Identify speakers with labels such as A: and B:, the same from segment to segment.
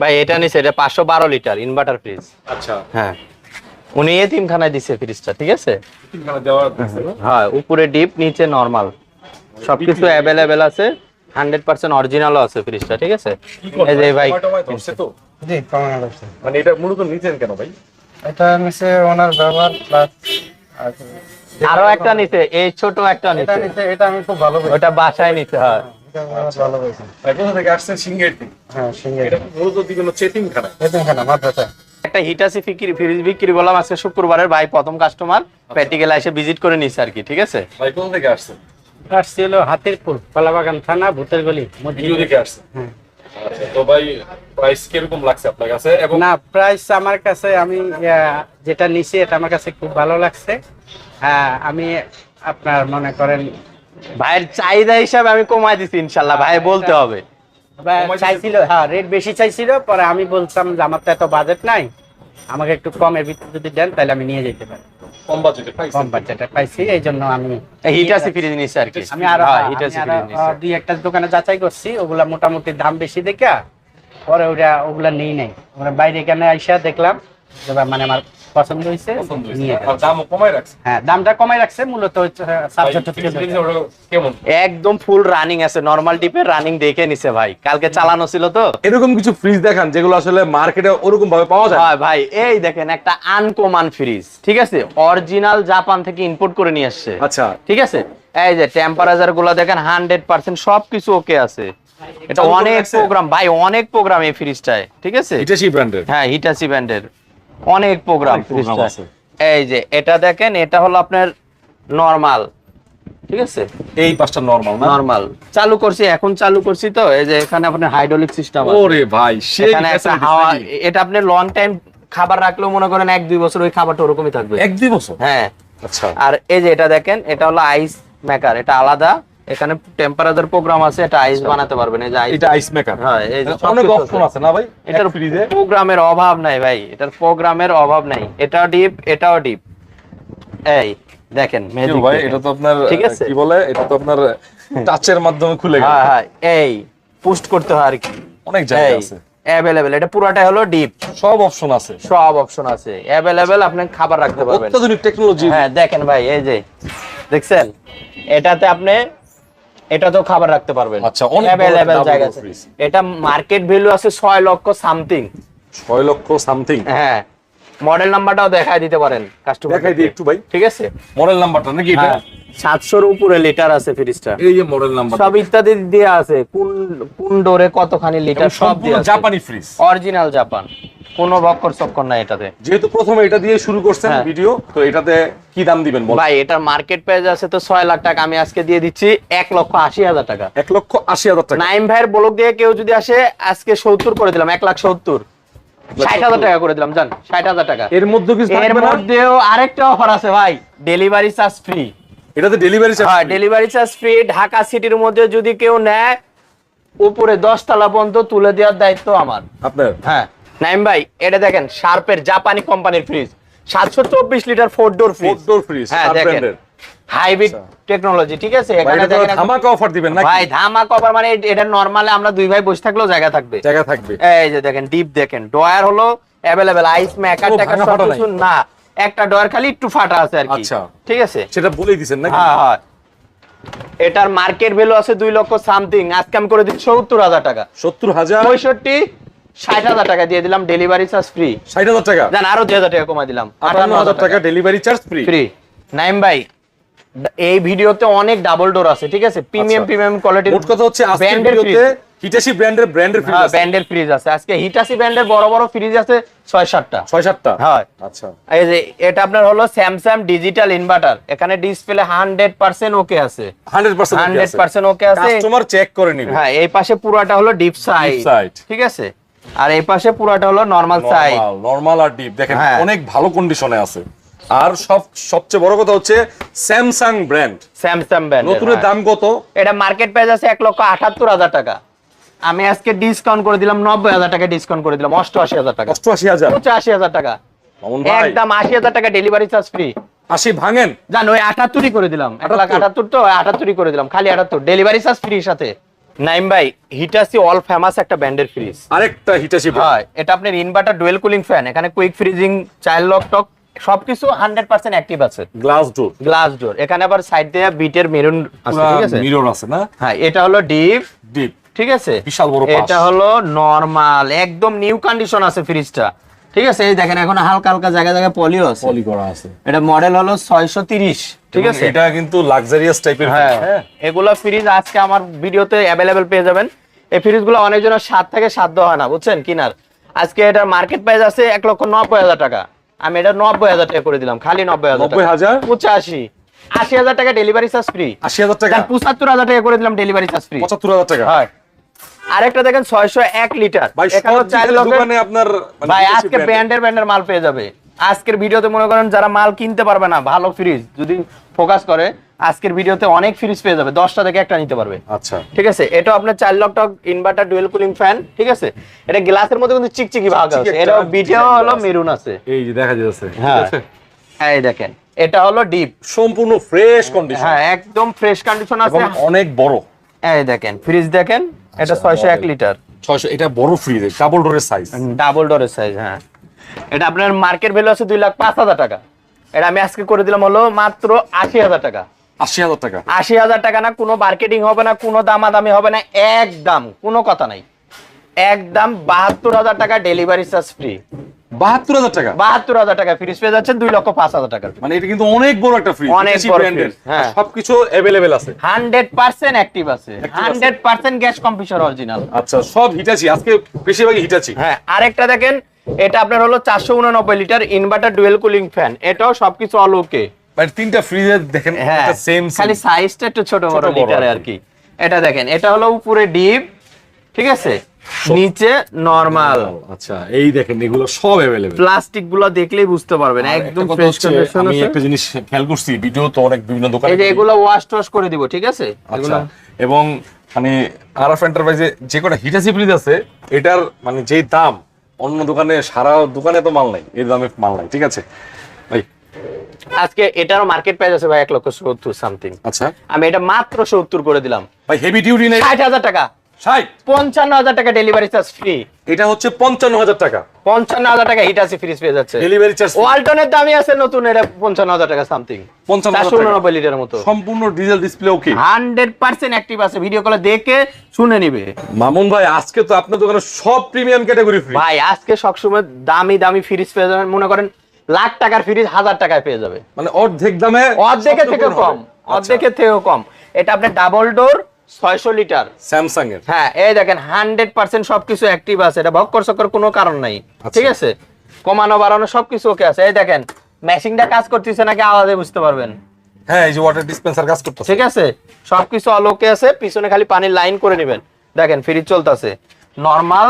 A: ভাই এটা নিছে এটা পাঁচশো বারো লিটার ইনভার্টার ফ্রিজ
B: আচ্ছা।
A: হ্যাঁ। উনি এতিমখানায় দিছে ফ্রিজটা ঠিক আছে?
B: তিনখানা দেওয়া আছে
A: হ্যাঁ উপরে ডিপ নিচে নরমাল সবকিছু অ্যাভেলেবেল আছে হান্ড্রেড পার্সেন্ট অরিজিনালও আছে ফ্রিজটা ঠিক আছে? এই যে ভাই
B: মানে এটা মূলত কেন ভাই?
C: এটা নিচে ওনার ব্যবহার প্লাস
A: আরও একটা নিছে এই ছোট একটা
C: এটা
A: নিছে।
C: নিচে এটা আমি খুব ভালো
A: ওটা বাসায় নিতে হয়।
C: ভালো পাইছি
B: কোথা থেকে আসছেন সিঙ্গের থেকে
C: হ্যাঁ সিঙ্গে
B: এটা মূলত দিবেন হচ্ছে এতিমখানা
C: এতিমখানা মাদ্রাসা
A: একটা হিটাসি বিক্রি ফ্রিজ বিক্রি করলাম আজকে শুক্রবারের ভাই প্রথম কাস্টমার প্র্যাকটিক্যাল এসে ভিজিট করে নিছে আর কি ঠিক আছে?
B: ভাই কোথা থেকে আসছেন
D: আসছিল হাতিরপুর কলাবাগান থানা ভূতের গলি
B: ভিডিও দেখে আসছেন
D: হ্যাঁ।
B: আচ্ছা তো ভাই প্রাইস কীরকম লাগছে আপনার কাছে? এবং
D: না প্রাইস আমার কাছে আমি আহ, যেটা নিছি এটা আমার কাছে খুব ভালো লাগছে। হ্যাঁ আমি আপনার মনে করেন
A: ভাইয়ের চাহিদা হিসাবে আমি কমাই দিছি ইনশাল্লাহ ভাই বলতে হবে।
D: চাইছিল হ্যাঁ রেট বেশি চাইছিল পরে আমি বলতাম যে আমার তো এত বাজেট নাই আমাকে একটু কমের ভিতরে যদি দেন তাহলে আমি নিয়ে যেতে পারি।
B: কম বাজেটে পাইছেন
D: কম বাজেটে পাইছি এই জন্য আমি
A: হিটাসি ফ্রিজ নিছে আর কি।
D: আমি আরও
A: হ্যাঁ, হিটাসি ফ্রিজ নিছে।
D: দুই একটা দোকানে যাচাই করছি ওগুলা মোটামুটি দাম বেশি দেখে পরে ওটা ওগুলা নেই নাই ওরা বাইরে এখানে আইসা দেখলাম যে মানে আমার পছন্দ হয়েছে নিয়ে
B: দামও কমাই রাখছে।
D: হ্যাঁ দামটা কমাই রাখছে মূলত
B: কেমন?
A: একদম ফুল রানিং আছে নরমাল ডিপের রানিং দেখে নিছে ভাই। কালকে চালানো ছিল তো।
E: এরকম কিছু ফ্রিজ দেখান যেগুলো আসলে মার্কেটে ওরকম ভাবে পাওয়া যায়।
A: ভাই এই দেখেন একটা আনকমন ফ্রিজ ঠিক আছে? অরিজিনাল জাপান থেকে ইম্পোর্ট করে নিয়ে আসছে।
E: আচ্ছা।
A: ঠিক আছে? এই যে টেম্পারেচারগুলো দেখেন হান্ড্রেড পার্সেন্ট সবকিছু ওকে আছে। এটা অনেক প্রোগ্রাম ভাই অনেক প্রোগ্রাম এই ফ্রিজটায় ঠিক আছে?
E: এটা ব্র্যান্ডের
A: হ্যাঁ হিটাসি ব্যান্ডের অনেক প্রোগ্রাম এই যে এটা দেখেন এটা হলো আপনার নরমাল ঠিক আছে?
E: এই পাঁচটা নরমাল
A: নরমাল চালু করছি এখন চালু করছি তো এই যে এখানে আপনার হাইড্রোলিক সিস্টেম আছে।
E: ওরে ভাই
A: এখানে একটা হাওয়া এটা আপনি লং টাইম খাবার রাখলেও মনে করেন এক দুই বছর ওই খাবারটা ওরকমই থাকবে।
E: এক দুই বছর?
A: হ্যাঁ।
E: আচ্ছা।
A: আর এই যে এটা দেখেন এটা হলো আইস মেকার এটা আলাদা। এখানে টেম্পারেচার প্রোগ্রাম আছে এটা আইস বানাতে পারবেন এই যে আইস
E: এটা আইস মেকার
A: হ্যাঁ এই যে
E: অনেক অপশন
A: আছে।
E: না ভাই?
A: এটার
E: ফ্রিজে
A: প্রোগ্রামের অভাব নাই ভাই এটার প্রোগ্রামের অভাব নাই। এটাও ডিপ এটাও ডিপ এই দেখেন magic
E: ভাই এটা তো আপনার
A: ঠিক আছে?
E: কি বলে এটা তো আপনার টাচের মাধ্যমে খুলে গেল।
A: হ্যাঁ হ্যাঁ এই পুস্ট করতে হয় আর কি।
E: অনেক জায়গা আছে।
A: অ্যাভেলেবেল এটা পুরাটাই হলো ডিপ
E: সব অপশন আছে।
A: সব অপশন আছে। অ্যাভেলেবেল আপনি খাবার রাখতে পারবেন।
E: অত্যাধুনিক টেকনোলজি
A: হ্যাঁ দেখেন ভাই এই যে দেখছেন? এটাতে আপনি এটা তো খাবার রাখতে পারবেন।
E: আচ্ছা, অনেক अवेलेबल
A: জায়গা আছে। এটা মার্কেট ভ্যালু আছে 6 লক্ষ সামথিং
E: 6 লক্ষ সামথিং
A: হ্যাঁ। মডেল নাম্বারটাও দেখায় দিতে পারেন কাস্টমার
E: দেখাই দিই একটু ভাই।
A: ঠিক আছে?
E: মডেল নাম্বারটা নাকি এটা?
A: হ্যাঁ সাতশোর উপরে লিটার আছে ফ্রিজটা।
E: এই যে মডেল নাম্বার
A: সব ইত্যাদি দেওয়া আছে। কোন কোন ডোরে কতখানি লিটার সব দেওয়া আছে।
E: জাপানি ফ্রিজ
A: অরিজিনাল জাপান কোনো বক্কর চক্কর নাই এটাতে।
E: যেহেতু প্রথমে এটা দিয়ে শুরু করছেন
A: হ্যাঁ।
E: ভিডিও তো এটাতে কি দাম দিবেন বল
A: ভাই এটার মার্কেট প্রাইস আছে তো ছয় লাখ টাকা। আমি আজকে দিয়ে দিচ্ছি এক লক্ষ আশি হাজার টাকা।
E: এক লক্ষ আশি হাজার টাকা।
A: নাইম ভাইয়ের ব্লক দিয়ে কেউ যদি আসে আজকে সত্তর করে দিলাম এক লাখ সত্তর। টাকা করে দিলাম জান টাকা।
E: এর মধ্যে
A: এর মধ্যেও আরেকটা অফার আছে ভাই ডেলিভারি চার্জ ফ্রি
E: এটাতে ডেলিভারি চার্জ
A: হ্যাঁ ডেলিভারি চার্জ ফ্রি ঢাকা সিটির মধ্যে যদি কেউ নেয় উপরে পর্যন্ত তুলে দেওয়ার দায়িত্ব আমার।
E: আপনার?
A: হ্যাঁ। নাইম ভাই এটা দেখেন শার্পের জাপানি কোম্পানির ফ্রিজ সাতশো চব্বিশ litre four door fridge
E: four fridge
A: হ্যাঁ দেখেন। হাইব্রিড টেকনোলজি ঠিক আছে? এখানে দেখেন
E: ধামাকা অফার দিবেন নাকি?
A: ভাই ধামা কভার মানে এটা নরমালি আমরা দুই ভাই বসে থাকলেও জায়গা থাকবে।
E: জায়গা থাকবে।
A: এই যে দেখেন ডিপ দেখেন। ডয়ার হলো অ্যাভেলেবেল আইস মেকার
E: ভাঙা
A: সব কিছু না। একটা ডয়ার খালি একটু ফাটা আছে আর কি।
E: আচ্ছা।
A: ঠিক আছে?
E: সেটা বলেই দিছেন নাকি?
A: হ্যাঁ হ্যাঁ। এটার মার্কেট ভ্যালু আছে দুই লক্ষ সামথিং আজকে আমি করে দিচ্ছি সত্তর হাজার টাকা।
E: সত্তর হাজার?
A: পঁয়ষট্টি। ষাট হাজার টাকা দিয়ে দিলাম ডেলিভারি চার্জ ফ্রি
E: ষাট হাজার টাকা?
A: জান আরও দুই হাজার টাকা কমাই দিলাম।
E: আটান্ন হাজার টাকা delivery charge free
A: free Naim ভাই এই ভিডিওতে অনেক ডাবল ডোর আছে ঠিক আছে? প্রিমিয়াম
E: আচ্ছা।
A: প্রিমিয়াম কোয়ালিটির
E: মোট কথা হচ্ছে আজকের ভিডিওতে হিটাসি ব্র্যান্ডের ব্র্যান্ডের ফ্রিজ
A: হ্যাঁ
E: আছে।
A: ব্র্যান্ডের ফ্রিজ আছে। আজকে হিটাসি ব্র্যান্ডের বড় বড় ফ্রিজ আছে ছয় সাতটা
E: ছয় সাতটা
A: হয়।
E: আচ্ছা।
A: এই যে এটা আপনার হলো স্যামসাং ডিজিটাল ইনভার্টার এখানে ডিসপ্লে হান্ড্রেড পার্সেন্ট ওকে আছে।
E: Hundred percent
A: hundred percent okay আছে।
E: কাস্টমার চেক করে নিবে।
A: হ্যাঁ এই পাশে পুরাটা হলো ডিপ সাইড। ঠিক আছে? আর এই পাশে পুরাটা হলো নর্মাল সাইড
E: নরমাল আর ডিপ দেখেন
A: হ্যাঁ।
E: অনেক ভালো কন্ডিশনে আছে। আর সব সবচেয়ে বড় কথা হচ্ছে স্যামসাং ব্র্যান্ড
A: স্যামসাং ব্র্যান্ড
E: নতুনের দাম কত?
A: এটা মার্কেট প্রাইস আছে এক লক্ষ আটাত্তর হাজার টাকা। আমি আজকে ডিসকাউন্ট করে দিলাম নব্বই হাজার টাকা ডিসকাউন্ট করে দিলাম অষ্টআশি হাজার টাকা।
E: অষ্টআশি হাজার?
A: পঁচাশি হাজার টাকা। একদম আশি হাজার টাকা ডেলিভারি চার্জ ফ্রি
E: আশি ভাঙেন?
A: জান ওই আটাত্তরই করে দিলাম এক লাখ
E: 78
A: আটাত্তর তো আটাত্তরই করে দিলাম খালি আটাত্তর। ডেলিভারি চার্জ ফ্রি সাথে। নাইম ভাই হিটাসি অল ফেমাস একটা ব্র্যান্ডের ফ্রিজ
E: আরেকটা হিটাচি
A: হয় এটা আপনার ইনভার্টার ডুয়েল কুলিং ফ্যান এখানে কুইক ফ্রিজিং চাইল্ড লক টক সবকিছু হান্ড্রেড পার্সেন্ট অ্যাক্টিভ আছে।
E: গ্লাস ডোর
A: গ্লাস ডোর এখানে আবার সাইড দিয়ে বিটের মেরুন আছে ঠিক আছে?
E: মিরর আছে না?
A: হ্যাঁ এটা হলো ডিপ
E: ডিপ
A: ঠিক আছে?
E: বিশাল বড়
A: এটা হলো নরমাল একদম নিউ কন্ডিশন আছে ফ্রিজটা ঠিক আছে এই দেখেন এখন হালকা হালকা জায়গায় জায়গায় পলিও আছে।
E: পলি করা আছে।
A: এটা মডেল হলো ছয়শো তিরিশ ঠিক আছে?
E: এটা কিন্তু লাক্সারিয়াস টাইপের
A: হ্যাঁ। এগুলো ফ্রিজ আজকে আমার ভিডিওতে অ্যাভেলেবেল পেয়ে যাবেন। এই ফ্রিজগুলো অনেকজনের সাত থেকে সাধ্য হয় না বুঝছেন? কিনার। আজকে এটা মার্কেট প্রাইস আছে এক লক্ষ নব্বই হাজার টাকা। আমি এটা নব্বই হাজার টাকা করে দিলাম খালি নব্বই হাজার
E: নব্বই হাজার?
A: পঁচাশি। আশি হাজার টাকা ডেলিভারি চার্জ ফ্রি
E: আশি হাজার টাকা?
A: পঁচাত্তর হাজার টাকা করে দিলাম ডেলিভারি চার্জ ফ্রি
E: পঁচাত্তর হাজার টাকা?
A: হয়। আরেকটা দেখেন ছয়শো এক লিটার।
E: ভাই দোকানে আপনার মানে
A: ভাই আজকে। ব্র্যান্ডের ব্র্যান্ডের মাল পেয়ে যাবে। আজকের ভিডিওতে মনে করেন যারা মাল কিনতে পারবে না ভালো ফ্রিজ যদি ফোকাস করে আজকের ভিডিওতে অনেক ফ্রিজ পেয়ে যাবে দশটা থেকে একটা নিতে পারবে।
E: আচ্ছা।
A: ঠিক আছে? এটা আপনার চার লক টক ইনভার্টার ডুয়েল কুলিং ফ্যান ঠিক আছে? এটা গ্লাসের মধ্যে কিন্তু চিকচিকি ভাগ আছে। এটা
E: design
A: হলো মেরুন আছে।
E: এই যে দেখা যাচ্ছে।
A: হ্যাঁ। এই দেখেন এটা হলো ডিপ
E: সম্পূর্ণ ফ্রেশ কন্ডিশন
A: হ্যাঁ একদম ফ্রেশ কন্ডিশন আছে।
E: অনেক বড়।
A: এই দেখেন ফ্রিজ দেখেন। এটা
E: আচ্ছা,
A: ছয়শো এক
E: model।
A: লিটার।
E: ছয়শো এটা বড় ফ্রিজ ডাবল ডোরের সাইজ
A: ডাবল ডোরের সাইজ হ্যাঁ। এটা আপনার মার্কেট ভ্যালু আছে দুই লাখ পাঁচ হাজার টাকা। এটা আমি আজকে করে দিলাম হলো মাত্র আশি হাজার টাকা।
E: আশি হাজার টাকা।
A: আশি হাজার টাকা না কোনো মার্কেটিং হবে না কোনো দামাদামি হবে না একদম কোনো কথা নাই। একদম বাহাত্তর হাজার টাকা ডেলিভারি চার্জ ফ্রি
E: বাহাত্তর হাজার টাকা?
A: বাহাত্তর হাজার টাকা ফ্রিজ পেয়ে যাচ্ছেন দুই লক্ষ পাঁচ হাজার টাকার।
E: মানে এটা কিন্তু অনেক বড় একটা ফ্রিজ
A: অনেক হ্যাঁ।
E: সবকিছু অ্যাভেলেবেল আছে।
A: হান্ড্রেড পার্সেন্ট অ্যাক্টিভ আছে। Hundred percent gas computer original
E: আচ্ছা সব হিটাচি আজকে বেশিরভাগই হিটাচি
A: হ্যাঁ আরেকটা দেখেন এটা আপনার হলো চারশো উননব্বই litre inverter dual cooling fan এটাও সবকিছু অল ওকে
E: মানে তিনটা ফ্রিজের দেখেন
A: হ্যাঁ
E: সেম
A: খালি সাইজটা একটু ছোট বড় লিটারে
E: আর
A: কি। এটা দেখেন এটা হলো উপরে ডিপ ঠিক আছে? নিচে নরমাল
E: আচ্ছা এই দেখেন এগুলো সব অ্যাভেলেবেল
A: প্লাস্টিকগুলো দেখলেই বুঝতে পারবেন একদম ফ্রেশ কন্ডিশন
E: আমি একটা জিনিস খেয়াল করছি ভিডিও তো অনেক বিভিন্ন দোকানে
A: এই যে এগুলো ওয়াশ টশ করে দিব ঠিক আছে?
E: আচ্ছা
A: এগুলো
E: এবং মানে আরএফ এন্টারপ্রাইজে যে কটা হিটাচি ফ্রিজ আছে এটার মানে যে দাম অন্য দোকানে সারা দোকানে তো মাল নাই এই দামে মাল নাই ঠিক আছে? ভাই।
A: আজকে এটারও মার্কেট প্রাইস আছে ভাই এক লক্ষ সত্তর সামথিং
E: আচ্ছা।
A: আমি এটা মাত্র সত্তর করে দিলাম।
E: ভাই হেভি ডিউটি নেই।
A: ষাট হাজার টাকা।
E: ষাট।
A: পঞ্চান্ন হাজার টাকা ডেলিভারি চার্জ ফ্রি
E: এটা হচ্ছে পঞ্চান্ন হাজার টাকা।
A: পঞ্চান্ন হাজার টাকা হিট আছে ফ্রিজ পেয়ে যাচ্ছে
E: ডেলিভারি চার্জ
A: ওয়ালটনের দামই আছে নতুন এটা পঞ্চান্ন হাজার টাকা সামথিং
E: 55,000
A: উননব্বই লিটারের মতো।
E: সম্পূর্ণ diesel display okay
A: hundred percent active আছে ভিডিও কলে দেখে শুনে নিবে।
E: মামুন ভাই আজকে তো আপনার দোকানে সব প্রিমিয়াম ক্যাটাগরি ফ্রি
A: ভাই আজকে সবসময় দামি দামি ফ্রিজ পেয়ে যাবেন। মনে করেন লাখ টাকার ফ্রিজ হাজার টাকায় পেয়ে যাবে।
E: মানে অর্ধেক দামে
A: অর্ধেকের থেকে কম।
E: আচ্ছা,
A: অর্ধেকের থেকেও কম। এটা আপনার ডাবল ডোর ছয়শো লিটার।
E: স্যামসাং এর
A: হ্যাঁ এই দেখেন হান্ড্রেড পার্সেন্ট সবকিছু অ্যাক্টিভ আছে। এটা ভক্কর চক্কর কোনো কারণ নাই।
E: আচ্ছা।
A: ঠিক আছে? কমানো বাড়ানো সবকিছু ওকে আছে। এই দেখেন মেশিনটা কাজ করতেছে নাকি আওয়াজে বুঝতে পারবেন?
E: হ্যাঁ এই যে ওয়াটার ডিসপেন্সার কাজ করতেছে।
A: ঠিক আছে? সবকিছু অলোকে আছে। পিছনে খালি পানির লাইন করে নেবেন। দেখেন ফ্রিজ চলতেছে। নর্মাল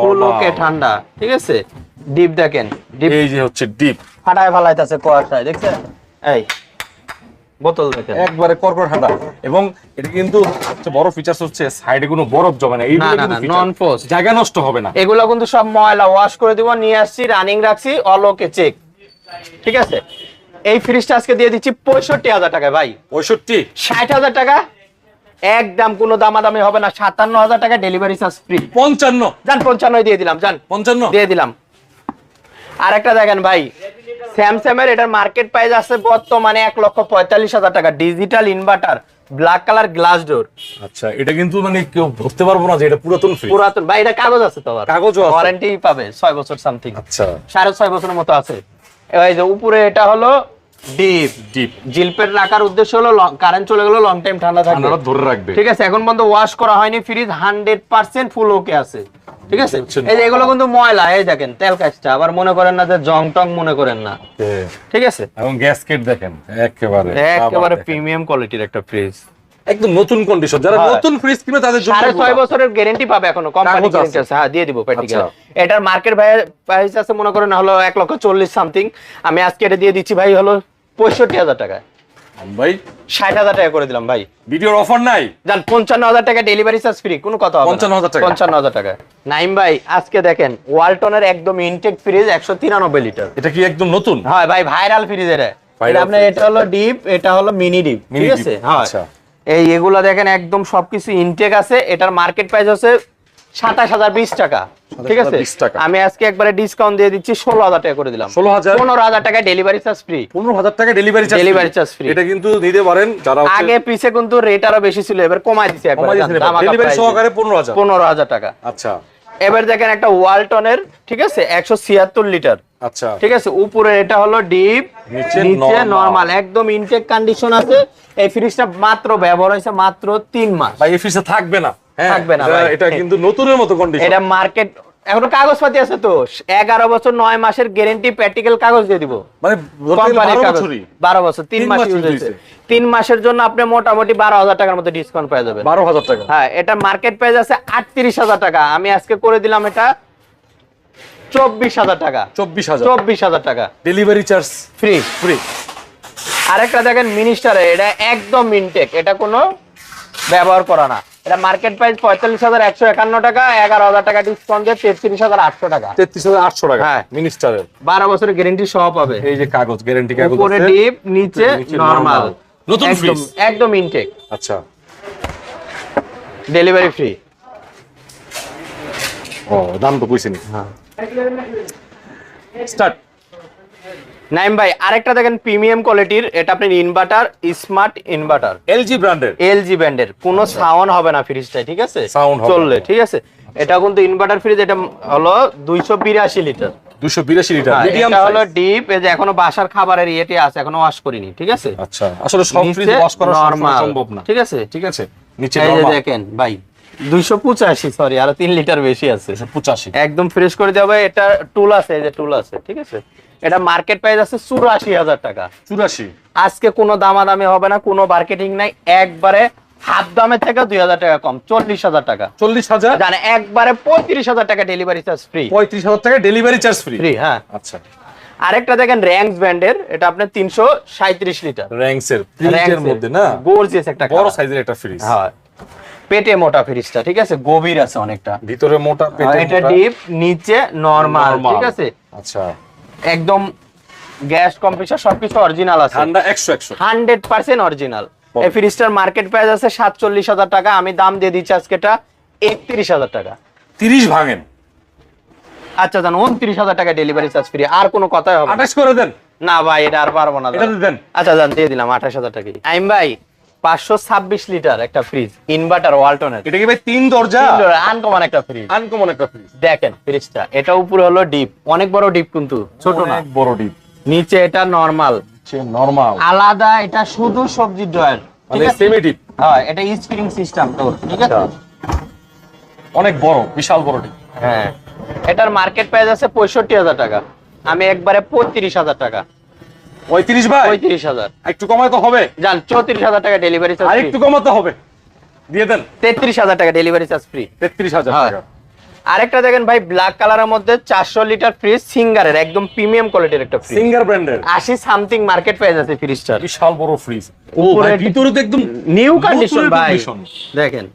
A: ফুল ওকে ঠান্ডা। ঠিক আছে? ডিপ দেখেন ডিপ
E: এই যে হচ্ছে ডিপ
A: ফাটায় ফালাইতেছে কুয়াশায় দেখছেন? এই বোতল দেখেন।
E: একবারে কর্কর ঠান্ডা এবং এটা কিন্তু সবচেয়ে বড় ফিচারস হচ্ছে সাইডে কোনো বরফ জমে না। এই
A: না, না, না,
E: জায়গা নষ্ট হবে না।
A: এগুলো কিন্তু সব ময়লা ওয়াশ করে দিব নিয়ে আসছি রানিং রাখছি অলোকে চেক ঠিক আছে? এই ফ্রিজটা আজকে দিয়ে দিচ্ছি পঁয়ষট্টি হাজার টাকায় ভাই।
E: পঁয়ষট্টি?
A: ষাট হাজার টাকা। একদম কোনো দামাদামি হবে না সাতান্ন হাজার টাকা ডেলিভারি চার্জ ফ্রি
E: পঞ্চান্ন?
A: যান পঞ্চান্ন দিয়ে দিলাম যান।
E: পঞ্চান্ন?
A: দিয়ে দিলাম। আরেকটা দেখেন ভাই। স্যামসাং এর এটার মার্কেট প্রাইস আছে বর্তমানে এক লক্ষ পঁয়তাল্লিশ হাজার টাকা। Digital inverter black colour glass door
E: আচ্ছা এটা কিন্তু মানে কেউ ধরতে পারব না যে এটা পুরাতন ফ্রিজ
A: পুরাতন। ভাই এটা কাগজ আছে তো আবার।
E: কাগজও আছে।
A: ওয়ারেন্টি পাবে ছয় বছর সামথিং
E: আচ্ছা।
A: সাড়ে ছয় বছরের মতো আছে। এই যে উপরে এটা হলো ডিপ
E: ডিপ
A: জিলপেট রাখার উদ্দেশ্য হলো কারেন্ট চলে গেলো লং টাইম ঠান্ডা থাকবে।
E: ধরে রাখবে।
A: ঠিক আছে এখন পর্যন্ত ওয়াশ করা হয়নি fridge hundred percent full okay আছে। ঠিক আছে? এই এগুলো কিন্তু ময়লা এই দেখেন তেল কাজটা আবার মনে করেন না যে জং টং মনে করেন না। ঠিক আছে?
E: এবং গ্যাসকেট দেখেন একেবারে
A: একেবারে প্রিমিয়াম কোয়ালিটির একটা ফ্রিজ
E: একদম নতুন কন্ডিশন যারা। নতুন ফ্রিজ কিনে তাদের জন্য
A: সাড়ে ছয়
E: এগুলো।
A: বছরের গ্যারান্টি পাবে এখনও কোম্পানি
E: কাগজ আছে।
A: হ্যাঁ দিয়ে দিব প্র্যাকটিক্যাল
E: আচ্ছা।
A: এটার মার্কেট প্রাইস আছে মনে করেন হলো এক লক্ষ চল্লিশ সামথিং আমি আজকে এটা দিয়ে দিচ্ছি ভাই হলো পঁয়ষট্টি হাজার টাকা
E: ভাই
A: ষাট হাজার টাকা করে দিলাম ভাই।
E: ভিডিওর অফার নাই?
A: যান পঞ্চান্ন হাজার টাকা ডেলিভারি চার্জ ফ্রি কোনো কথা হবে
E: 55,000 টাকা।
A: পঞ্চান্ন হাজার টাকা। নাইম ভাই আজকে দেখেন ওয়ালটনের একদম ইনটেক ফ্রিজ একশো তিরানব্বই লিটার।
E: এটা কি একদম নতুন?
A: হয় ভাই ভাইরাল ফ্রিজ এটা। আপনার এটা হলো ডিপ এটা হলো মিনি ডিপ ঠিক আছে? হ্যাঁ।
E: আচ্ছা।
A: এই এগুলা দেখেন একদম সবকিছু ইনটেক আছে। এটার মার্কেট প্রাইস হচ্ছে সাতাশ হাজার বিশ টাকা। ঠিক আছে? আমি আজকে একবারে ডিসকাউন্ট দিয়ে দিচ্ছি ষোলো হাজার টাকা করে দিলাম।
E: 16,000?
A: পনেরো হাজার টাকা ডেলিভারি চার্জ ফ্রি
E: পনেরো হাজার টাকা delivery charge
A: Delivery charge free।
E: এটা কিন্তু নিতে পারেন যারা
A: আগে পিছে কিন্তু রেট আরও বেশি ছিল এবার কমাই দিচ্ছে।
E: ডেলিভারি সহকারে পনেরো হাজার।
A: পনেরো হাজার টাকা।
E: আচ্ছা।
A: এবার দেখেন একটা ওয়ালটনের ঠিক আছে? একশো ছিয়াত্তর লিটার
E: আচ্ছা।
A: ঠিক আছে? উপরে এটা হলো ডিপ
E: নিচে
A: নরমাল একদম ইনটেক কন্ডিশন আছে। এই ফ্রিজটা মাত্র ব্যবহার হয়েছে মাত্র তিন মাস।
E: এই ফ্রিজে থাকবে না।
A: থাকবে না
E: এটা-
A: ভাই।
E: এটা কিন্তু নতুনের মতো কন্ডিশন
A: এটা মার্কেট এখনও কাগজপাতি আছে তো। এগারো বছর নয় মাসের গ্যারেন্টি প্র্যাকটিক্যাল কাগজ দিয়ে দিব।
E: মানে বারো
A: বছর তিন মাস
E: মাস
A: ইউজ হয়েছে।
E: হয়েছে।
A: তিন মাসের জন্য আপনি মোটামুটি বারো হাজার টাকার মধ্যে ডিসকাউন্ট পেয়ে যাবেন।
E: বারো হাজার টাকা?
A: হ্যাঁ এটা মার্কেট প্রাইস আছে আটত্রিশ হাজার টাকা। আমি আজকে করে দিলাম এটা চব্বিশ হাজার টাকা।
E: চব্বিশ হাজার।
A: চব্বিশ হাজার টাকা।
E: ডেলিভারি চার্জ
A: ফ্রি
E: ফ্রি
A: আরেকটা দেখেন মিনিস্টারে এটা একদম ইনটেক এটা কোনো ব্যবহার করা না। এটা মার্কেট প্রাইস পঁয়তাল্লিশ হাজার একশো একান্ন টাকা এগারো হাজার টাকা ডিসকাউন্ট দিয়ে তেত্রিশ হাজার আটশো টাকা।
E: তেত্রিশ হাজার আটশো টাকা।
A: হ্যাঁ।
E: মিনিস্টারের
A: বারো বছরের গ্যারেন্টি সহ পাবে।
E: এই যে কাগজ গ্যারেন্টি কাগজ
A: উপরে ডিপ নিচে নরমাল
E: নতুন fridge।
A: একদম ইনটেক
E: আচ্ছা।
A: ডেলিভারি ফ্রি
E: ও দাম তো কইছেনি। স্টার্ট
A: নাইম ভাই আরেকটা দেখেন প্রিমিয়াম কোয়ালিটির এটা আপনার ইনভার্টার স্মার্ট ইনভার্টার
E: এলজি ব্র্যান্ডের।
A: এলজি ব্র্যান্ডের কোনো সাউন্ড হবে না ফ্রিজটাই ঠিক আছে?
E: হবে
A: চললে ঠিক আছে? এটা কিন্তু ইনভার্টার ফ্রিজ এটা হলো দুইশো বিরাশি লিটার
E: দুশো বিরাশি লিটার মিডিয়াম
A: এটা হলো ডিপ এই যে এখনও বাসার খাবারের ইয়েটি আছে এখনও ওয়াশ করিনি ঠিক আছে?
E: আচ্ছা আসলে সব ফ্রিজ ওয়াশ করা সম্ভব না।
A: ঠিক আছে?
E: ঠিক আছে? নিচে
A: দেখেন ভাই দুইশো পঁচাশি সরি আরও লিটার বেশি আছে।
E: পঁচাশি।
A: একদম ফ্রেশ করে দেওয়া এটা টুল আছে এই যে টুল আছে ঠিক আছে? এটা মার্কেট প্রাইস আছে চুরাশি হাজার টাকা।
E: চুরাশি।
A: আজকে কোনো দামাদামি হবে না কোনো মার্কেটিং নাই একবারে হাফ দামের থেকে দুই হাজার টাকা কম টাকা। একবারে ডেলিভারি চার্জ ফ্রি
E: টাকা ডেলিভারি চার্জ ফ্রি
A: ফ্রি হ্যাঁ।
E: আচ্ছা।
A: আরেকটা দেখেন র্যাঙ্কস ব্র্যান্ডের এটা আপনার তিনশো সাঁত্রিশ লিটার।
E: র্যাঙ্কস এর প্রিন্টের মধ্যে না?
A: গোর্জিয়াস একটা
E: বড় সাইজের একটা ফ্রিজ
A: হ্যাঁ। পেটে মোটা ফ্রিজটা ঠিক আছে? গভীর আছে অনেকটা।
E: ভিতরে মোটা পেটে
A: এটা ডিপ নিচে নরমাল ঠিক আছে?
E: আচ্ছা।
A: একদম গ্যাস কম্প্রেসার সবকিছু অরিজিনাল আছে।
E: ঠান্ডা একশো একশো।
A: Hundred percent original. এই ফ্রিজটার মার্কেট প্রাইস আছে সাতচল্লিশ হাজার টাকা। আমি দাম দিয়ে দিচ্ছি আজকে এটা একত্রিশ হাজার টাকা।
E: তিরিশ ভাঙেন।
A: আচ্ছা জান উনত্রিশ হাজার টাকা ডেলিভারি চার্জ ফ্রি আর কোনো কথাই হবে না।
E: আঠাশ করে দেন।
A: না ভাই এটা আর পারব না
E: এটা দেন।
A: আচ্ছা জান দিয়ে দিলাম আঠাশ হাজার টাকা। আইম ভাই পাঁচশো ছাব্বিশ লিটার একটা ফ্রিজ ইনভার্টার ওয়ালটনের
E: এটা কি ভাই তিন দরজা?
A: আনকমন একটা ফ্রিজ
E: আনকমন একটা ফ্রিজ
A: দেখেন ফ্রিজটা এটা উপরে হলো ডিপ অনেক বড় ডিপ কিন্তু ছোট না।
E: বড় ডিপ
A: নিচে এটা নরমাল
E: নরমাল
A: আলাদা এটা শুধু সবজি ড্রয়ার
E: মানে সেমি ডিপ
A: হ্যাঁ এটা স্প্রিং সিস্টেম তোর ঠিক আছে?
E: অনেক বড় বিশাল বড় ডিপ
A: হ্যাঁ। এটার মার্কেট প্রাইস আছে পঁয়ষট্টি হাজার টাকা। আমি একবারে পঁয়ত্রিশ হাজার টাকা।
E: পঁয়ত্রিশ ভাই?
A: পঁয়ত্রিশ হাজার।
E: একটু কমায় তো হবে।
A: যান চৌত্রিশ হাজার টাকা ডেলিভারি
E: আর একটু কমাতে হবে। দিয়ে দেন।
A: তেত্রিশ হাজার টাকা ডেলিভারি চার্জ ফ্রি
E: তেত্রিশ হাজার। টাকা।
A: আরেকটা দেখেন ভাই ব্ল্যাক কালারের মধ্যে চারশো লিটার ফ্রিজ সিঙ্গারের একদম প্রিমিয়াম কোয়ালিটির একটা ফ্রিজ
E: সিঙ্গার ব্র্যান্ডের
A: আশি সামথিং মার্কেট প্রাইস আছে ফ্রিজটার
E: বিশাল বড় ফ্রিজ ও ভাই ভিতরে তো একদম
A: নিউ কন্ডিশন ভাই। দেখেন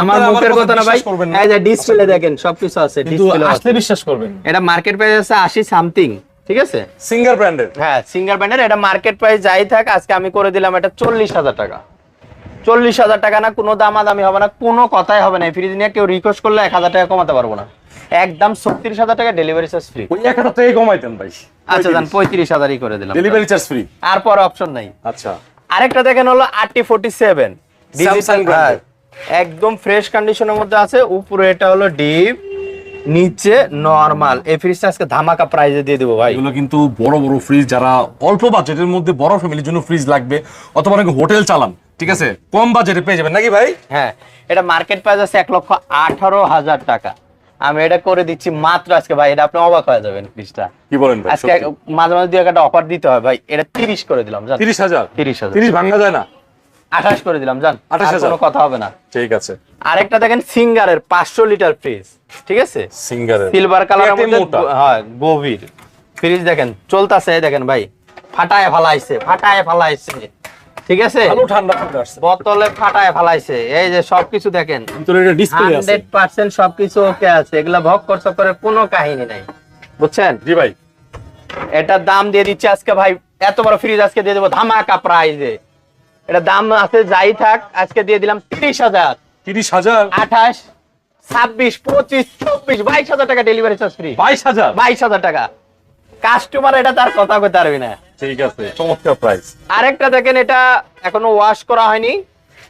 A: আমার মুখের
E: কথা
A: না ভাই। এই যে ডিসপ্লে দেখেন সবকিছু আছে ডিসপ্লে
E: আসলে বিশ্বাস করবেন।
A: এটা মার্কেট প্রাইস আছে আশি সামথিং ঠিক আছে?
E: সিঙ্গার ব্র্যান্ডের
A: হ্যাঁ সিঙ্গার ব্র্যান্ডের এটা মার্কেট প্রাইস যাই থাক আজকে আমি করে দিলাম এটা চল্লিশ হাজার টাকা। চল্লিশ হাজার টাকা না কোনো দামাদামি হবে না কোনো কথাই হবে না। ফ্রিজ নিয়ে কেউ রিকোয়েস্ট করলে এক হাজার টাকা কমাতে পারব না। একদম ছত্রিশ হাজার টাকা ডেলিভারি চার্জ ফ্রি
E: ওই এক হাজার টাকাই কমাইতেন ভাই।
A: আচ্ছা যান পঁয়ত্রিশ। হাজারই করে দিলাম।
E: ডেলিভারি চার্জ ফ্রি
A: আর পর অপশন নাই।
E: আচ্ছা।
A: আরেকটা দেখেন হলো আরটি ফোর্টি সেভেন
E: brand এর।
A: একদম ফ্রেশ কন্ডিশনের মধ্যে আছে। উপরে এটা হলো ডিপ নিচে নরমাল এই ফ্রিজটা আজকে ধামাকা প্রাইজে দিয়ে দেবো ভাই।
E: এগুলো কিন্তু বড় বড় ফ্রিজ যারা অল্প বাজেটের মধ্যে বড় ফ্যামিলির জন্য ফ্রিজ লাগবে অথবা অনেকে হোটেল চালান ঠিক আছে? কম বাজেটে পেয়ে যাবেন নাকি ভাই?
A: হ্যাঁ এটা মার্কেট প্রাইস আছে এক লক্ষ আঠারো হাজার টাকা। আমি এটা করে দিচ্ছি মাত্র আজকে ভাই এটা আপনি অবাক হয়ে যাবেন ফ্রিজটা
E: কি বলেন ভাই
A: আজকে মাঝে মাঝে দুই একটা অফার দিতে হয় ভাই এটা তিরিশ করে দিলাম জান।
E: তিরিশ হাজার?
A: তিরিশ হাজার।
E: তিরিশ ভাঙ্গা যায় না?
A: আঠাশ করে দিলাম জান।
E: আঠাশ
A: হাজার? কোনো কথা হবে না।
E: ঠিক আছে।
A: আরেকটা দেখেন সিঙ্গারের পাঁচশো লিটার ফ্রিজ ঠিক আছে?
E: সিঙ্গারের।
A: সিলভার
E: মোটা।
A: হ্যাঁ গভীর। ফ্রিজ দেখেন চলতাছে দেখেন ভাই। ফাটায় ফালাইছে ফাটায় ফালাইছে। ঠিক আছে?
E: ভালো ঠান্ডা আসছে।
A: বোতলে ফাটায় ফালাইছে। এই যে সবকিছু দেখেন
E: ভিতরে এটা ডিসপ্লে আছে।
A: সবকিছু ওকে আছে। এগুলা ভক করছে করে কোনো কাহিনী নাই। বুঝছেন?
E: জি ভাই।
A: এটার দাম দিয়ে দিচ্ছে আজকে ভাই এত বড় ফ্রিজ আজকে দিয়ে দেবো ধামাকা প্রাইজে এটা দাম আছে যাই থাক আজকে দিয়ে দিলাম তিরিশ হাজার।
E: তিরিশ হাজার।
A: আঠাশ ছাব্বিশ পঁচিশ চব্বিশ বাইশ হাজার টাকা ডেলিভারি চার্জ ফ্রি
E: বাইশ হাজার?
A: বাইশ হাজার টাকা। কাস্টমার এটা তার কথা কইতে পারবি না।
E: ঠিক আছে। চমৎকার প্রাইস
A: আরেকটা দেখেন এটা এখনও ওয়াশ করা হয়নি।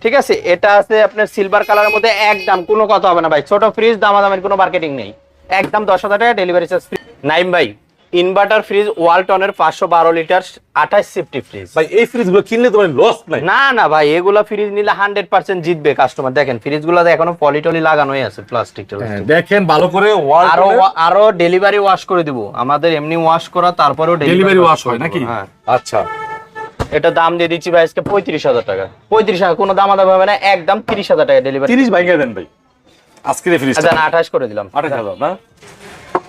A: ঠিক আছে? এটা আছে আপনার সিলভার কালারের মধ্যে একদম কোনো কথা হবে না ভাই। ছোট ফ্রিজ দামাদামের কোনো মার্কেটিং নেই। একদম দশ হাজার টাকা ডেলিভারি চার্জ ফ্রি নাইম ভাই ইনভার্টার ফ্রিজ ওয়ালটনের পাঁচশো বারো লিটার আঠাশ সিফটি ফ্রিজ।
E: ভাই এই ফ্রিজগুলো কিনলে তোমার লস নাই।
A: না না ভাই এগুলা ফ্রিজ নিলে হান্ড্রেড পার্সেন্ট জিতবে কাস্টমার দেখেন ফ্রিজগুলো এখনও পলিটলি লাগানোই আছে প্লাস্টিক
E: হ্যাঁ, দেখেন ভালো করে
A: আরও আরও ডেলিভারি ওয়াশ করে দিব। আমাদের এমনি ওয়াশ করা তারপরেও
E: ডেলিভারি ওয়াশ হয় নাকি?
A: হ্যাঁ।
E: আচ্ছা।
A: এটা দাম দিয়ে দিচ্ছি ভাই আজকে পঁয়ত্রিশ হাজার টাকা। পঁয়ত্রিশ হাজার কোনো দাম আদাম হবে না একদম তিরিশ হাজার টাকা ডেলিভারি
E: তিরিশ ভাই দেন ভাই। আজকের এই
A: আচ্ছা আঠাশ করে দিলাম।
E: আঠাশ হাজার না?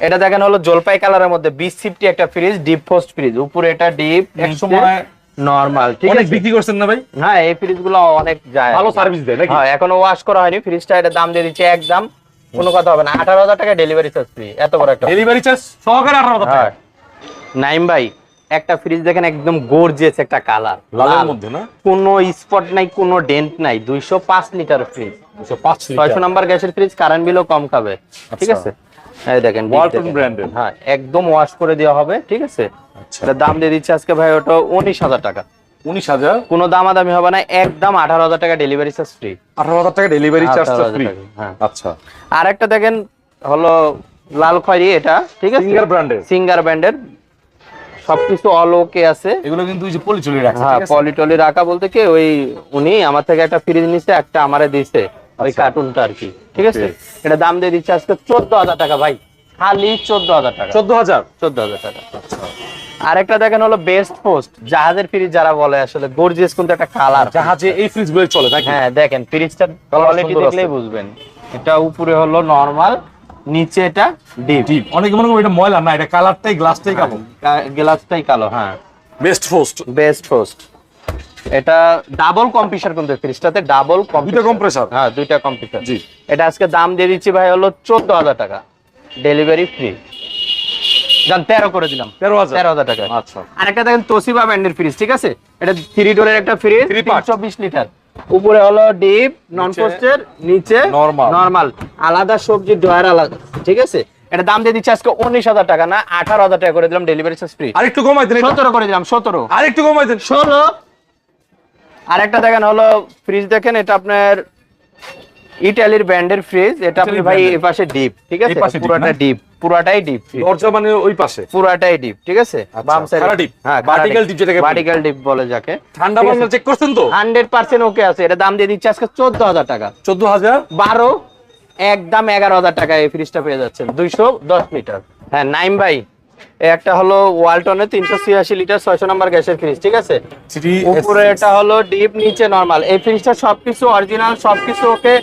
A: এটা দেখেন হলো জলপাই কালারের মধ্যে বিশ সিফটি একটা ফ্রিজ ডিপ পোস্ট ফ্রিজ উপরে এটা ডিপ
E: এক সময়
A: নরমাল ঠিক
E: অনেক
A: আছে?
E: বিক্রি করছেন না ভাই?
A: হ্যাঁ এই ফ্রিজ অনেক যায়।
E: ভালো সার্ভিস দেয় নাকি?
A: হ্যাঁ এখনও ওয়াশ করা হয়নি। ফ্রিজটা এটা দাম দিয়ে দিচ্ছে একদম কোনো কথা হবে না। আঠারো হাজার টাকা ডেলিভারি চার্জ ফ্রি এত বড় একটা
E: ডেলিভারি চার্জ সহকারে আঠারো হাজার টাকা।
A: নাইম ভাই একটা ফ্রিজ দেখেন একদম গর্জিয়াস একটা কালার
E: লালের মধ্যে না?
A: কোনো স্পট নাই কোনো ডেন্ট নাই। দুইশো পাঁচ লিটার ফ্রিজ
E: দুশো পাঁচ
A: ছয়শো নাম্বার গ্যাসের ফ্রিজ কারেন্ট বিলও কম খাবে। ঠিক
E: আচ্ছা।
A: আছে? এই দেখেন
E: এর।
A: হ্যাঁ একদম ওয়াশ করে দেওয়া হবে ঠিক আছে?
E: আচ্ছা।
A: দাম দিয়ে দিচ্ছে আজকে ভাই ওটা উনিশ হাজার টাকা।
E: উনিশ হাজার?
A: কোনো দামাদামি হবে না একদম আঠারো হাজার টাকা ডেলিভারি চার্জ ফ্রি
E: আঠারো হাজার টাকা ডেলিভারি চার্জ ফ্রি
A: হ্যাঁ।
E: আচ্ছা।
A: আর একটা দেখেন হলো লাল খয়েরি এটা ঠিক আছে?
E: সিঙ্গার ব্র্যান্ডের
A: সিঙ্গার ব্র্যান্ডের সবকিছু অল ওকে আছে।
E: এগুলো কিন্তু ওই যে পলি চলে রাখছে
A: হ্যাঁ? পলিটলি রাখা বলতে কি ওই উনি আমার থেকে একটা ফ্রিজ নিছে একটা আমারে দিছে। ওই
E: আচ্ছা।
A: কার্টুনটা আর কি। ঠিক আছে? এটা দাম দিয়ে দিচ্ছে আজকে চোদ্দ হাজার টাকা ভাই। খালি চোদ্দ হাজার টাকা।
E: চোদ্দ হাজার?
A: চোদ্দ হাজার টাকা। আরেকটা দেখেন হলো বেস্ট পোস্ট জাহাজের ফ্রিজ যারা বলে আসলে গর্জিয়াস কিন্তু একটা কালার
E: জাহাজে এই ফ্রিজগুলো চলে নাকি?
A: হ্যাঁ দেখেন ফ্রিজটার কোয়ালিটি দেখলেই বুঝবেন। এটা উপরে হলো নরমাল নিচে এটা ডিপ
E: ডিপ অনেকে মনে করবে এটা ময়লা না এটা কালারটাই গ্লাসটাই কালো।
A: গ্লাসটাই কালো হ্যাঁ।
E: বেস্ট ফোস্ট
A: বেস্ট পোস্ট এটা ডাবল কম্পিউটার কিন্তু ফ্রিজটাতে ডাবল
E: দুইটা compressor?
A: হ্যাঁ দুইটা কম্পিউটার
E: জি।
A: এটা আজকে দাম দিয়ে দিচ্ছি ভাই হলো চোদ্দ হাজার টাকা। ডেলিভারি ফ্রি জান তেরো করে দিলাম।
E: তেরো হাজার।
A: তেরো হাজার টাকা।
E: আচ্ছা।
A: আরেকটা দেখেন তোসিবা ব্র্যান্ডের ফ্রিজ ঠিক আছে? এটা থ্রি ডোরের একটা ফ্রিজ লিটার উপরে হলো ডিপ নন
E: নিচে
A: পোস্টের নিচে
E: normal।
A: নর্মাল আলাদা সবজি ড্রয়ার আলাদা ঠিক আছে? এটা দাম দিয়ে দিচ্ছে আজকে উনিশ হাজার টাকা না আঠারো হাজার টাকা করে দিলাম ডেলিভারি চার্জ ফ্রি
E: আরেকটু কমাই দেন এটা।
A: সতেরো করে দিলাম সতেরো।
E: আরেকটু কমাই দেন।
A: ষোলো আরেকটা দেখেন হলো ফ্রিজ দেখেন এটা আপনার ইটালির ব্র্যান্ডের ফ্রিজ এটা আপনি ভাই এই পাশে ডিপ ঠিক আছে? পুরাটা? ডিপ পুরাটাই ডিপ
E: দরজা মানে ওই পাশে?
A: পুরাটাই ডিপ ঠিক আছে?
E: আচ্ছা,
A: বাম সাইড হ্যাঁ
E: Vertical deep যেটাকে
A: ভার্টিক্যাল ডিপ বলে যাকে।
E: ঠান্ডা চেক করছেন তো?
A: হান্ড্রেড পার্সেন্ট ওকে আছে। এটা দাম দিয়ে দিচ্ছে আজকে চোদ্দ হাজার টাকা।
E: চোদ্দ হাজার?
A: বারো একদম এগারো হাজার টাকা এই ফ্রিজটা পেয়ে যাচ্ছেন। দুইশো দশ লিটার হ্যাঁ নাইম ভাই একটা হলো ওয়ালটনের তিনশো ছিয়াশি লিটার ছয়শো নাম্বার গ্যাসের ফ্রিজ ঠিক আছে? উপরে এটা হলো ডিপ নিচে নরমাল এই ফ্রিজটা সবকিছু অরিজিনাল সবকিছু ওকে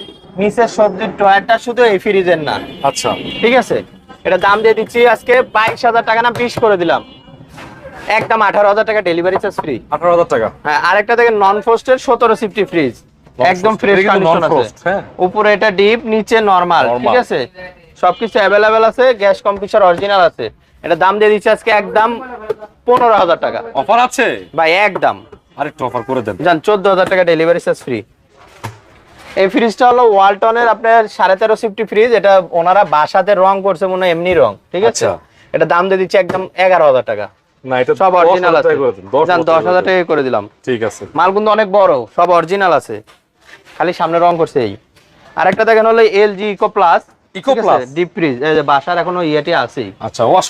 A: নিচের সবজির ড্রয়ারটা শুধু এই ফ্রিজের না।
E: আচ্ছা।
A: ঠিক আছে? এটা দাম দিয়ে দিচ্ছি আজকে বাইশ হাজার টাকা না বিশ করে দিলাম। একদম আঠারো হাজার টাকা ডেলিভারি চার্জ ফ্রি
E: আঠারো হাজার টাকা।
A: হ্যাঁ আরেকটা দেখেন নন ফ্রস্টের সতেরো সিফটি ফ্রিজ একদম ফ্রেশ কন্ডিশন আছে।
E: হ্যাঁ।
A: উপরে এটা ডিপ নিচে নরমাল ঠিক আছে? সবকিছু অ্যাভেলেবেল আছে গ্যাস কম্পিউটার অরিজিনাল আছে। এটা দাম দিয়ে দিচ্ছে আজকে একদম পনেরো হাজার টাকা।
E: অফার আছে?
A: ভাই একদম।
E: আরেকটু অফার করে দেন।
A: যান চোদ্দ হাজার টাকা ডেলিভারি চার্জ ফ্রি এই ফ্রিজটা হলো ওয়ালটনের আপনার সাড়ে তেরো সিফটি ফ্রিজ এটা ওনারা বাসাতে রং করছে মনে হয় এমনি রং ঠিক আছে?
E: আচ্ছা।
A: এটা দাম দিয়ে দিচ্ছে একদম এগারো হাজার টাকা।
E: না এটা
A: সব
E: দশ
A: অরিজিনাল
E: হাজার
A: আছে।
E: দশ হাজার টাকা করে
A: দিলাম।
E: ঠিক আছে।
A: মাল কিন্তু অনেক বড় সব অরিজিনাল আছে। খালি সামনে রং করছে এই। আরেকটা দেখেন হলো LG eco plus
E: Eco Plus?
A: Deep freeze এই যে বাসার এখনও ইয়েটি আছেই
E: আচ্ছা ওয়াশ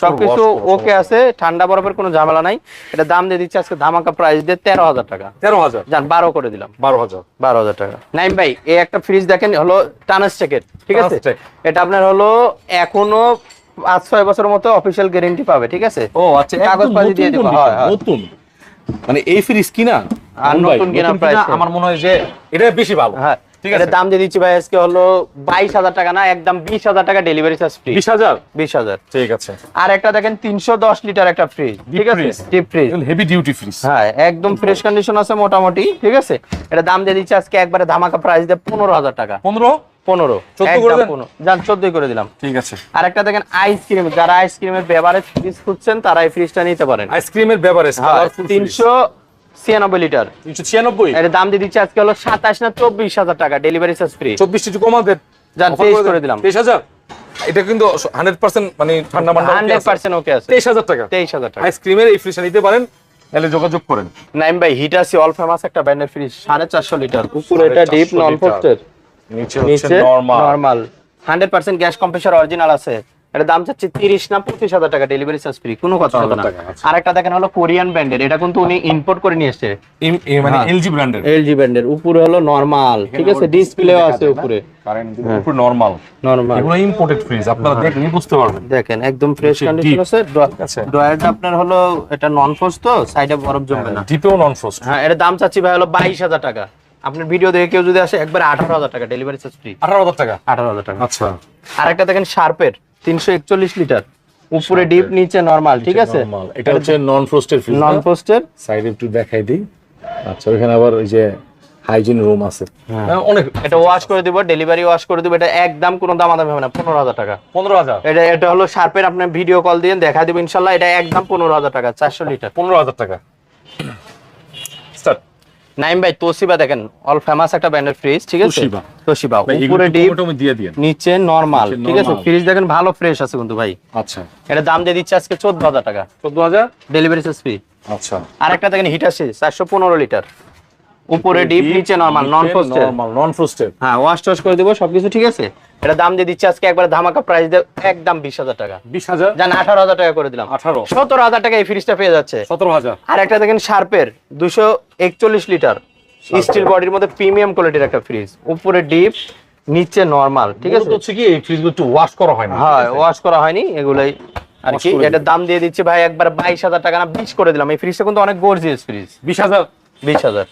A: ওকে আছে ঠান্ডা বরফের কোনো ঝামেলা নাই। এটা দাম দিয়ে দিচ্ছে আজকে ধামাকা প্রাইস দিয়ে তেরো হাজার টাকা।
E: তেরো হাজার?
A: যান বারো করে দিলাম।
E: বারো হাজার।
A: বারো হাজার টাকা। নাইম ভাই এই একটা ফ্রিজ দেখেন হলো টানাস টেকের ঠিক আছে? এটা আপনার হলো এখনও পাঁচ ছয় বছরের মতো অফিসিয়াল গ্যারেন্টি পাবে ঠিক আছে?
E: ও আচ্ছা
A: কাগজপাতি দিয়ে দিব হয়
E: নতুন। মানে এই ফ্রিজ কিনা?
A: আর নতুন কিনা এ।
E: আমার মনে হয় যে এটা বেশি ভালো।
A: হ্যাঁ
E: ঠিক
A: ঠিক
E: আছে।
A: আছে দাম দিয়ে দিচ্ছি ভাই আজকে হলো বাইশ হাজার টাকা না একদম বিশ হাজার টাকা ডেলিভারি চার্জ ফ্রি
E: বিশ হাজার?
A: বিশ হাজার।
E: ঠিক আছে।
A: আর একটা দেখেন তিনশো দশ লিটার একটা ফ্রিজ ঠিক আছে?
E: freeze?
A: Fridge
E: heavy duty fridge
A: হ্যাঁ একদম ফ্রেশ কন্ডিশন আছে মোটামুটি ঠিক আছে? এটা দাম দিয়ে দিচ্ছে আজকে একবারে ধামাকা প্রাইস দিয়ে পনেরো হাজার টাকা।
E: পনেরো?
A: পনেরো।
E: 14 করে
A: একদম
E: দেন?
A: 15 যান চোদ্দই করে দিলাম।
E: ঠিক আছে।
A: আর একটা দেখেন আইসক্রিম যারা আইসক্রিমের বেভারেজ ফ্রিজ খুঁজছেন তারা এই ফ্রিজটা নিতে পারেন।
E: আইসক্রিমের ব্যাপারে
A: হ্যাঁ, তিনশো ছিয়ানব্বই লিটার।
E: ছিয়ানব্বই?
A: এর দাম দিয়ে দিচ্ছে আজকে হলো সাতাশ না চব্বিশ হাজার টাকা ডেলিভারি চার্জ ফ্রি
E: চব্বিশ একটু কমা দেন।
A: যান,
E: Offer
A: 23
E: দেন।
A: করে দিলাম।
E: 23,000 এটা কিন্তু হান্ড্রেড পার্সেন্ট মানে ঠান্ডা মান্ডা
A: হান্ড্রেড পার্সেন্ট ওকে আছে।
E: তেইশ হাজার টাকা?
A: তেইশ হাজার টাকা।
E: আইসক্রিমের এই ফ্রিজটা নিতে পারেন। তাহলে যোগাযোগ করেন।
A: নাইম ভাই হিট আছে অল ফেমাস একটা ব্র্যান্ডের ফ্রিজ সাড়ে চারশো লিটার। উপরে এটা ডিপ নন। পোস্টের
E: নিচে
A: নিচে
E: হচ্ছে normal
A: normal hundred percent gas compressor original আছে। এটা দাম চাচ্ছে তিরিশ না পঁচিশ হাজার টাকা ডেলিভারি চার্জ ফ্রি কোনো কথা হবে না।
E: আচ্ছা।
A: আরেকটা দেখেন হলো কোরিয়ান ব্র্যান্ডের এটা কিন্তু উনি ইম্পোর্ট করে নিয়ে এসেছে।
E: মানে
A: হ্যাঁ।
E: এলজি ব্র্যান্ডের
A: এলজি ব্র্যান্ডের উপরে হলো নরমাল ঠিক আছে? ডিসপ্লেও আছে উপরে।
E: কারেন্ট নরমাল
A: নরমাল
E: এগুলো ইম্পোর্টেড ফ্রিজ আপনারা দেখলেই বুঝতে পারবেন।
A: দেখেন একদম ফ্রেশ কন্ডিশন আছে।
E: আছে।
A: ড্রয়ারটা আপনার হলো এটা নন তো সাইডে বরফ জমবে না।
E: ডিপেও নন ফ্রস্ট
A: হ্যাঁ এর দাম চাচ্ছি ভাই হলো বাইশ হাজার টাকা। আপনার ভিডিও দেখে কেউ যদি আসে একবার আঠারো হাজার টাকা ডেলিভারি চার্জ ফ্রি
E: আঠারো হাজার টাকা?
A: আঠারো হাজার টাকা।
E: আচ্ছা।
A: আরেকটা দেখেন শার্পের তিনশো একচল্লিশ লিটার। উপরে ডিপ নিচে নরমাল ঠিক আছে?
E: এটা হচ্ছে নন ফ্রস্টের ফ্রিজ
A: নন পোস্টের
E: সাইডে একটু দেখাই দিই। আচ্ছা ওখানে আবার ওই যে হাইজিন রুম আছে। হ্যাঁ, অনেক
A: এটা ওয়াশ করে দিব ডেলিভারি ওয়াশ করে দিব এটা একদম কোনো দাম আদাম হবে না পনেরো হাজার টাকা।
E: পনেরো হাজার?
A: এটা এটা হলো শার্পের আপনার ভিডিও কল দিয়ে দেখা দিব ইনশাল্লাহ এটা একদম পনেরো হাজার টাকা চারশো লিটার।
E: পনেরো হাজার টাকা।
A: নাইম ভাই তোশিবা দেখেন অল ফেমাস একটা ব্র্যান্ডের ফ্রিজ ঠিক আছে?
E: তোশিবা।
A: তোশিবা উপরে ডিপ
E: দিয়ে
A: নিচে নরমাল ঠিক আছে? ফ্রিজ দেখেন ভালো ফ্রেশ আছে কিন্তু ভাই।
E: আচ্ছা।
A: এটা দাম দিয়ে দিচ্ছে আজকে চোদ্দ হাজার টাকা।
E: চোদ্দ হাজার?
A: ডেলিভারি চার্জ ফ্রি
E: আচ্ছা।
A: আরেকটা দেখেন হিটার আছে চারশো পনেরো লিটার উপরে ডিপ নিচে নরমাল নন পোস্টের
E: নরমাল নন ফ্রস্টেড
A: হ্যাঁ ওয়াশ টস করে দেবো সবকিছু ঠিক আছে? এটা দাম দিয়ে দিচ্ছে আজকে একবার ধামাকা প্রাইস দিয়ে একদম বিশ হাজার টাকা।
E: বিশ হাজার?
A: জান আঠারো হাজার টাকা করে দিলাম।
E: আঠারো।
A: সতেরো হাজার টাকা এই ফ্রিজটা পেয়ে যাচ্ছে।
E: সতেরো হাজার।
A: আর একটা দেখেন শার্পের দুশো একচল্লিশ লিটার। স্টিল বডির মধ্যে প্রিমিয়াম কোয়ালিটির একটা ফ্রিজ উপরে ডিপ নিচে নরমাল ঠিক আছে?
E: হচ্ছে কি এই ফ্রিজগুলো একটু ওয়াশ করা হয় না।
A: হ্যাঁ ওয়াশ করা হয়নি এগুলাই আর কি। এটার দাম দিয়ে দিচ্ছে ভাই একবার বাইশ হাজার টাকা না বিশ করে দিলাম। এই ফ্রিজটা কিন্তু অনেক গর্জিয়াস ফ্রিজ
E: বিশ হাজার।
A: বিশ হাজার।